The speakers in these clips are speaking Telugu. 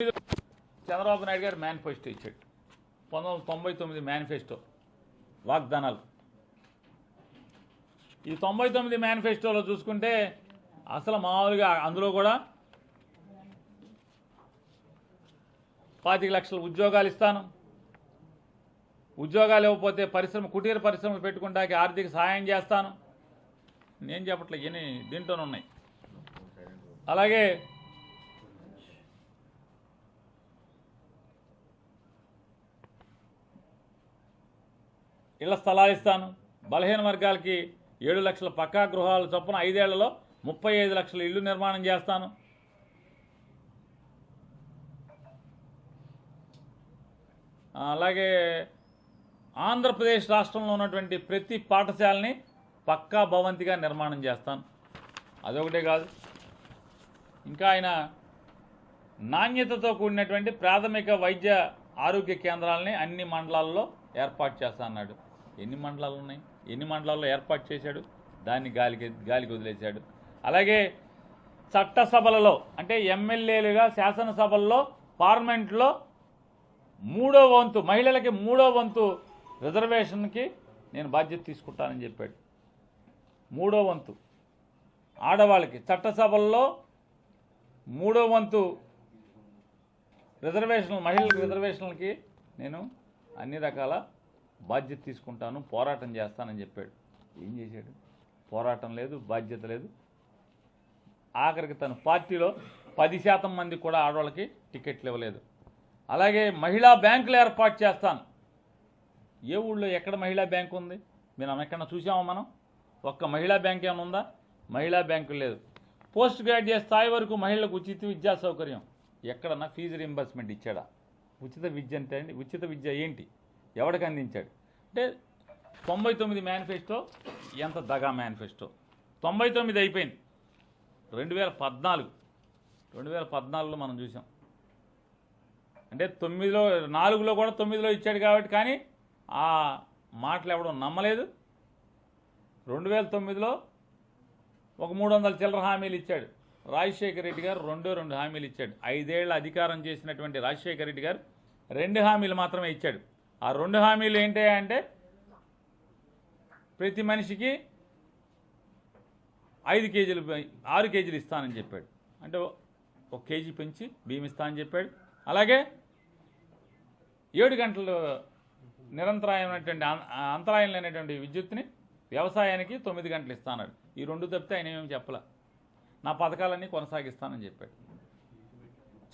చంద్రబాబు నాయుడు గారు మేనిఫెస్టో ఇచ్చాడు. పంతొమ్మిది తొంభై తొమ్మిది మేనిఫెస్టో వాగ్దానాలు. ఈ తొంభై తొమ్మిది మేనిఫెస్టోలో చూసుకుంటే అసలు మామూలుగా అందులో కూడా పాతిక లక్షల ఉద్యోగాలు ఇస్తాను. ఉద్యోగాలు ఇవ్వకపోతే పరిశ్రమ కుటీర పరిశ్రమలు పెట్టుకుంటాకి ఆర్థిక సహాయం చేస్తాను. నేను చెప్పట్లే ఇవన్నీ దీంట్లోనే ఉన్నాయి. అలాగే ఇళ్ళ స్థలాలు ఇస్తాను. బలహీన వర్గాలకి ఏడు లక్షల పక్కా గృహాల చొప్పున ఐదేళ్ళలో ముప్పై ఐదు లక్షల ఇల్లు నిర్మాణం చేస్తాను. అలాగే ఆంధ్రప్రదేశ్ రాష్ట్రంలో ఉన్నటువంటి ప్రతి పాఠశాలని పక్కా భవంతిగా నిర్మాణం చేస్తాను. అదొకటే కాదు. ఇంకా ఆయన నాణ్యతతో కూడినటువంటి ప్రాథమిక వైద్య ఆరోగ్య కేంద్రాలని అన్ని మండలాల్లో ఏర్పాటు చేస్తా అన్నాడు. ఎన్ని మండలాలు ఉన్నాయి ఎన్ని మండలాల్లో ఏర్పాటు చేశాడు? దాన్ని గాలికి గాలికి వదిలేశాడు. అలాగే చట్టసభలలో అంటే ఎమ్మెల్యేలుగా శాసనసభల్లో పార్లమెంట్లో మూడో వంతు మహిళలకి మూడో వంతు రిజర్వేషన్కి నేను బాధ్యత తీసుకుంటానని చెప్పాడు. మూడో వంతు. ఆడవాళ్ళకి చట్టసభల్లో మూడో వంతు రిజర్వేషన్లు మహిళలకు రిజర్వేషన్లకి నేను అన్ని రకాల బాధ్యత తీసుకుంటాను పోరాటం చేస్తానని చెప్పాడు. ఏం చేశాడు? పోరాటం లేదు బాధ్యత లేదు. ఆఖరికి తన పార్టీలో పది శాతం మంది కూడా ఆడవాళ్ళకి టికెట్లు ఇవ్వలేదు. అలాగే మహిళా బ్యాంకులు ఏర్పాటు చేస్తాను. ఏ ఊళ్ళో ఎక్కడ మహిళా బ్యాంకు ఉంది? మనం ఎక్కడ చూసామా మనం? ఒక్క మహిళా బ్యాంక్ ఏమైనా ఉందా? మహిళా బ్యాంకు లేదు. పోస్ట్ గ్రాడ్యుయేట్ స్థాయి వరకు మహిళలకు ఉచిత విద్యా సౌకర్యం. ఎక్కడన్నా ఫీజు రింబర్స్మెంట్ ఇచ్చాడా? ఉచిత విద్య అంటే అండి ఉచిత విద్య ఏంటి? ఎవడికి అందించాడు? అంటే తొంభై తొమ్మిది మేనిఫెస్టో ఎంత దగా మేనిఫెస్టో? తొంభై తొమ్మిది అయిపోయింది. రెండు వేల పద్నాలుగు. రెండు వేల పద్నాలుగులో మనం చూసాం. అంటే తొమ్మిదిలో నాలుగులో కూడా తొమ్మిదిలో ఇచ్చాడు కాబట్టి కానీ ఆ మాటలు ఎవడం నమ్మలేదు. రెండు వేల తొమ్మిదిలో ఒక మూడు వందల చిల్లర హామీలు ఇచ్చాడు. రాజశేఖర రెడ్డి గారు రెండో రెండు హామీలు ఇచ్చాడు. ఐదేళ్ళ అధికారం చేసినటువంటి రాజశేఖర రెడ్డి గారు రెండు హామీలు మాత్రమే ఇచ్చాడు. ఆ రెండు హామీలు ఏంటి అంటే ప్రతి మనిషికి ఐదు కేజీలు ఆరు కేజీలు ఇస్తానని చెప్పాడు. అంటే ఒక కేజీ పెంచి బియ్యం ఇస్తానని చెప్పాడు. అలాగే ఏడు గంటలు నిరంతరాయమైనటువంటి అంతరాయం లేనటువంటి విద్యుత్ని వ్యవసాయానికి తొమ్మిది గంటలు ఇస్తాన్నాడు ఈ రెండు తప్పితే ఆయన ఏమేమి చెప్పలే. నా పథకాలన్నీ కొనసాగిస్తానని చెప్పాడు.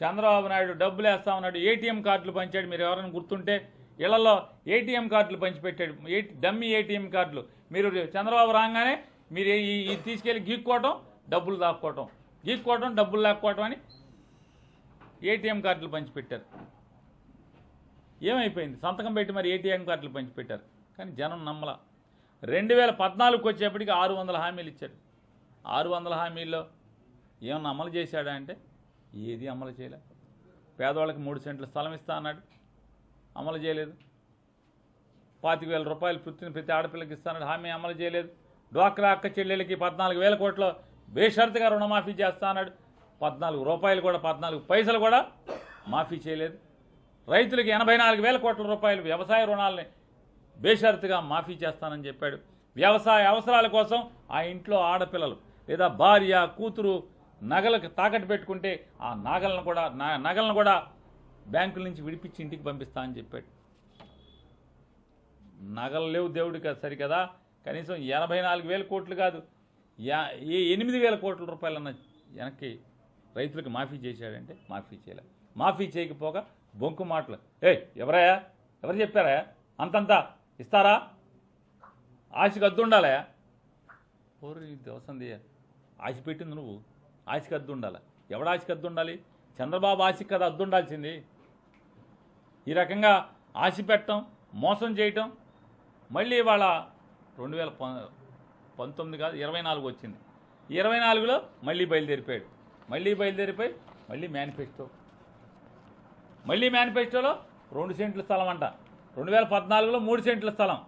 చంద్రబాబు నాయుడు డబ్బులు వేస్తామన్నాడు ఏటీఎం కార్డులు పంచాడు. మీరు ఎవరైనా గుర్తుంటే ఇళ్ళలో ఏటీఎం కార్డులు పంచిపెట్టాడు. ఏ డమ్మీ ఏటీఎం కార్డులు. మీరు చంద్రబాబు రాగానే మీరు ఈ తీసుకెళ్ళి గీక్కోవటం డబ్బులు దాక్కోవటం. గీక్కోవటం డబ్బులు లాక్కోవటం అని ఏటీఎం కార్డులు పంచిపెట్టారు. ఏమైపోయింది? సంతకం పెట్టి మరి ఏటీఎం కార్డులు పంచిపెట్టారు. కానీ జనం నమ్మల. రెండు వేల పద్నాలుగుకి వచ్చేప్పటికి ఆరు వందల హామీలు ఇచ్చాడు ఆరు వందల హామీల్లో ఏమన్నా అమలు చేశాడా అంటే ఏది అమలు చేయలే. పేదవాళ్ళకి మూడు సెంట్ల స్థలం ఇస్తా అన్నాడు. అమలు చేయలేదు. పాతిక వేల రూపాయలు పుట్టిన ప్రతి ఆడపిల్లకి ఇస్తానని హామీ అమలు చేయలేదు. డ్వాక్రా అక్క చెల్లెలకి పద్నాలుగు వేల కోట్ల బేషరతుగా రుణమాఫీ చేస్తా అన్నాడు. పద్నాలుగు రూపాయలు కూడా పద్నాలుగు పైసలు కూడా మాఫీ చేయలేదు. రైతులకి ఎనభై నాలుగు వేల కోట్ల రూపాయలు వ్యవసాయ రుణాలని బేషరతుగా మాఫీ చేస్తానని చెప్పాడు. వ్యవసాయ అవసరాల కోసం ఆ ఇంట్లో ఆడపిల్లలు లేదా భార్య కూతురు నగలకు తాకట్టు పెట్టుకుంటే ఆ నగలను కూడా నా- నగలను కూడా బ్యాంకుల నుంచి విడిపించి ఇంటికి పంపిస్తా అని చెప్పాడు. నగలు లేవు దేవుడికి సరికదా? కనీసం ఎనభై నాలుగు వేల కోట్లు కాదు. యా- ఏ ఎనిమిది వేల కోట్ల రూపాయలన్న వెనక్కి రైతులకు మాఫీ చేశాడంటే మాఫీ చేయలే. మాఫీ చేయకపోగా బొంకు మాటలు. ఏ ఎవరయ్యా? ఎవరు చెప్పారా? అంతంతా ఇస్తారా? ఆశకు అద్దు ఉండాలా ఓరి దోసంది ఆశ పెట్టింది నువ్వు. ఆశకి అద్దు ఉండాలి ఎవడ ఆశకి అద్దు ఉండాలి చంద్రబాబు ఆశకి కదా అద్దు ఉండాల్సింది ఈ రకంగా ఆశ పెట్టడం మోసం చేయటం మళ్ళీ ఇవాళ రెండు వేల ప- పంతొమ్మిది కాదు ఇరవై నాలుగు వచ్చింది. ఇరవై నాలుగులో మళ్ళీ బయలుదేరిపోయాడు. మళ్ళీ బయలుదేరిపోయి మళ్ళీ మేనిఫెస్టో. మళ్ళీ మేనిఫెస్టోలో రెండు సెంట్ల స్థలం అంట. రెండు వేల పద్నాలుగులో మూడు సెంట్ల స్థలం.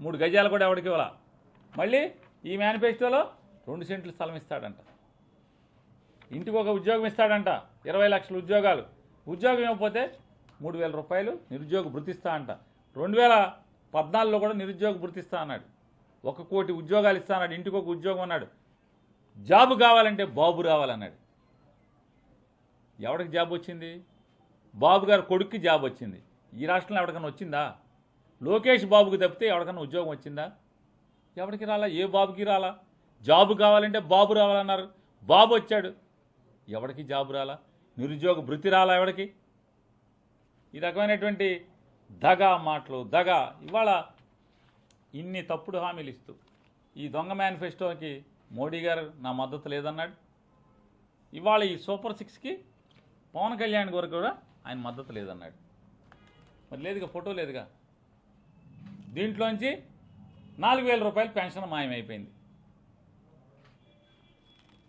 మూడు గజాలు కూడా ఎవరికి ఇవ్వాల? మళ్ళీ ఈ మేనిఫెస్టోలో రెండు సెంట్ల స్థలం ఇస్తాడంట. ఇంటికి ఒక ఉద్యోగం ఇస్తాడంట. ఇరవై లక్షల ఉద్యోగాలు. ఉద్యోగం ఇవ్వకపోతే మూడు వేల రూపాయలు నిరుద్యోగ భృతిస్తా అంట. రెండు వేల పద్నాలుగులో కూడా నిరుద్యోగ భృతిస్తా అన్నాడు. ఒక కోటి ఉద్యోగాలు ఇస్తా అన్నాడు. ఇంటికి ఒక ఉద్యోగం అన్నాడు. జాబ్ కావాలంటే బాబు రావాలన్నాడు. ఎవడికి జాబ్ వచ్చింది? బాబు గారు కొడుక్కి జాబ్ వచ్చింది. ఈ రాష్ట్రంలో ఎవరికైనా వచ్చిందా? లోకేష్ బాబుకి తప్పితే ఎవరికైనా ఉద్యోగం వచ్చిందా? ఎవరికి రాలా? ఏ బాబుకి రాలా? జాబు కావాలంటే బాబు రావాలన్నారు. బాబు వచ్చాడు. ఎవడికి జాబు రాలా? నిరుద్యోగ భృతి రాలా ఎవడికి? ఈ రకమైనటువంటి దగ మాటలు దగ ఇవాళ ఇన్ని తప్పుడు హామీలు ఇస్తూ ఈ దొంగ మేనిఫెస్టోకి మోడీ గారు నా మద్దతు లేదన్నాడు. ఇవాళ ఈ సూపర్ సిక్స్కి పవన్ కళ్యాణ్ గారు కూడా ఆయన మద్దతు లేదన్నాడు. మరి లేదుగా ఫోటో లేదుగా? దీంట్లోంచి నాలుగు వేల రూపాయలు పెన్షన్ మాయమైపోయింది.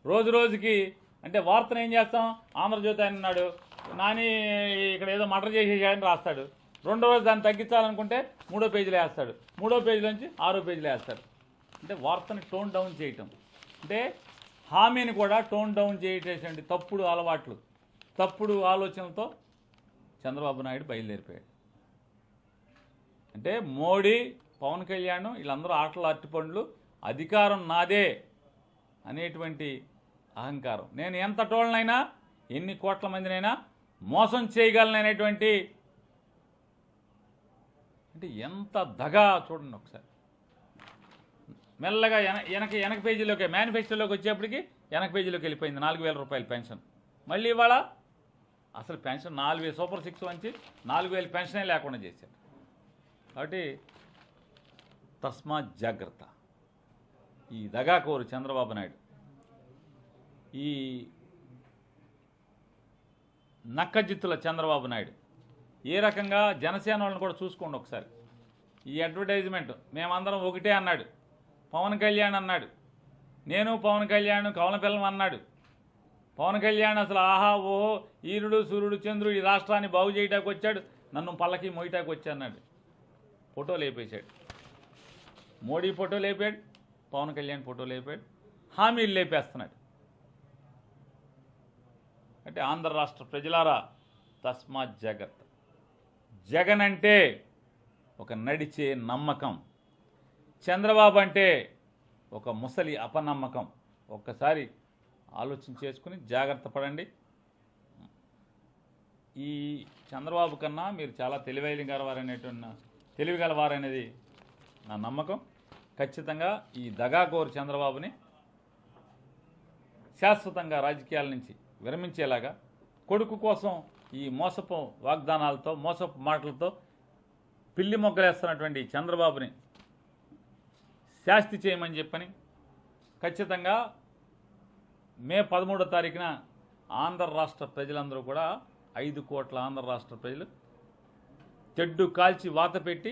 రోజు రోజుకి అంటే వార్తను ఏం చేస్తాం? ఆంధ్రజ్యోతి ఆయన ఉన్నాడు. నాని ఇక్కడ ఏదో మటర్ చేసేసాడని రాస్తాడు. రెండో రోజు దాన్ని తగ్గించాలనుకుంటే మూడో పేజీలో వేస్తాడు. మూడో పేజీలోంచి ఆరో పేజీలో వేస్తాడు. అంటే వార్తని టోన్ డౌన్ చేయటం. అంటే హామీని కూడా టోన్ డౌన్ చేయటేసండి తప్పుడు అలవాట్లు తప్పుడు ఆలోచనలతో చంద్రబాబు నాయుడు బయలుదేరిపోయాడు. అంటే మోడీ పవన్ కళ్యాణ్ వీళ్ళందరూ ఆటలు అట్టిపండ్లు అధికారం నాదే అనేటువంటి అహంకారం. నేను ఎంత టోళ్ళనైనా ఎన్ని కోట్ల మందినైనా మోసం చేయగలననేటువంటి అంటే ఎంత దగా చూడండి ఒకసారి. మెల్లగా వెనక వెనక పేజీలోకి మేనిఫెస్టోలోకి వచ్చేప్పటికి వెనక పేజీలోకి వెళ్ళిపోయింది నాలుగు వేల రూపాయల పెన్షన్. మళ్ళీ ఇవాళ అసలు పెన్షన్ నాలుగు సూపర్ సిక్స్ వంచి నాలుగు వేలు పెన్షనే లేకుండా చేశారు. కాబట్టి తస్మాత్ జాగ్రత్త. ఈ దగాకోరు చంద్రబాబు నాయుడు. ఈ నక్కజిత్తుల చంద్రబాబు నాయుడు. ఏ రకంగా జనసేన వాళ్ళని కూడా చూసుకోండి ఒకసారి. ఈ అడ్వర్టైజ్మెంట్ మేమందరం ఒకటే అన్నాడు. పవన్ కళ్యాణ్ అన్నాడు. నేను పవన్ కళ్యాణ్ కవల పిల్లం అన్నాడు. పవన్ కళ్యాణ్ అసలు ఆహా ఓహో ఈరుడు సూర్యుడు చంద్రుడు ఈ రాష్ట్రాన్ని బాగు చేయటానికి వచ్చాడు. నన్ను పల్లకి మోయటానికి వచ్చా అన్నాడు. ఫోటో లేపేశాడు. మోడీ ఫోటో లేపాడు. పవన్ కళ్యాణ్ ఫోటో లేపాడు. హామీలు లేపేస్తున్నాడు. అంటే ఆంధ్ర రాష్ట్ర ప్రజలారా తస్మా జగత్. జగన్ అంటే ఒక నడిచే నమ్మకం. చంద్రబాబు అంటే ఒక ముసలి అపనమ్మకం. ఒక్కసారి ఆలోచన చేసుకుని జాగ్రత్త పడండి. ఈ చంద్రబాబు కన్నా మీరు చాలా తెలివైన గలవారనేటువంటి తెలివి గలవారనేది నా నమ్మకం. ఖచ్చితంగా ఈ దగాకోరు చంద్రబాబుని శాశ్వతంగా రాజకీయాల నుంచి విరమించేలాగా కొడుకు కోసం ఈ మోసపు వాగ్దానాలతో మోసపు మాటలతో పిల్లి మొగ్గలేస్తున్నటువంటి చంద్రబాబుని శాస్తి చేయమని చెప్పని ఖచ్చితంగా మే పదమూడో తారీఖున ఆంధ్ర రాష్ట్ర ప్రజలందరూ కూడా ఐదు కోట్ల ఆంధ్ర రాష్ట్ర ప్రజలు చెడ్డు కాల్చి వాత పెట్టి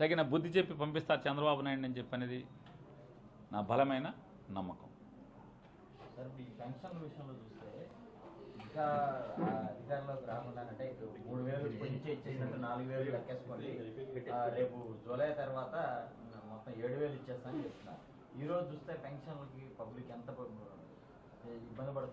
తగిన బుద్ధి చెప్పి పంపిస్తారు చంద్రబాబు నాయుడు అని చెప్పనేది నా బలమైన నమ్మకం. సార్ ఈ పెన్షన్ విషయంలో చూస్తే ఇంకా ఆ, అధికారంలోకి రాకుండా అంటే ఇప్పుడు మూడు వేలు పెంచి ఇచ్చేసినట్టు నాలుగు వేలు లెక్కేసుకోండి. రేపు జూలై తర్వాత మొత్తం ఏడు వేలు ఇచ్చేస్తానని చెప్తున్నారు. ఈ రోజు చూస్తే పెన్షన్లకి పబ్లిక్ ఎంత ఇబ్బంది పడుతుంది?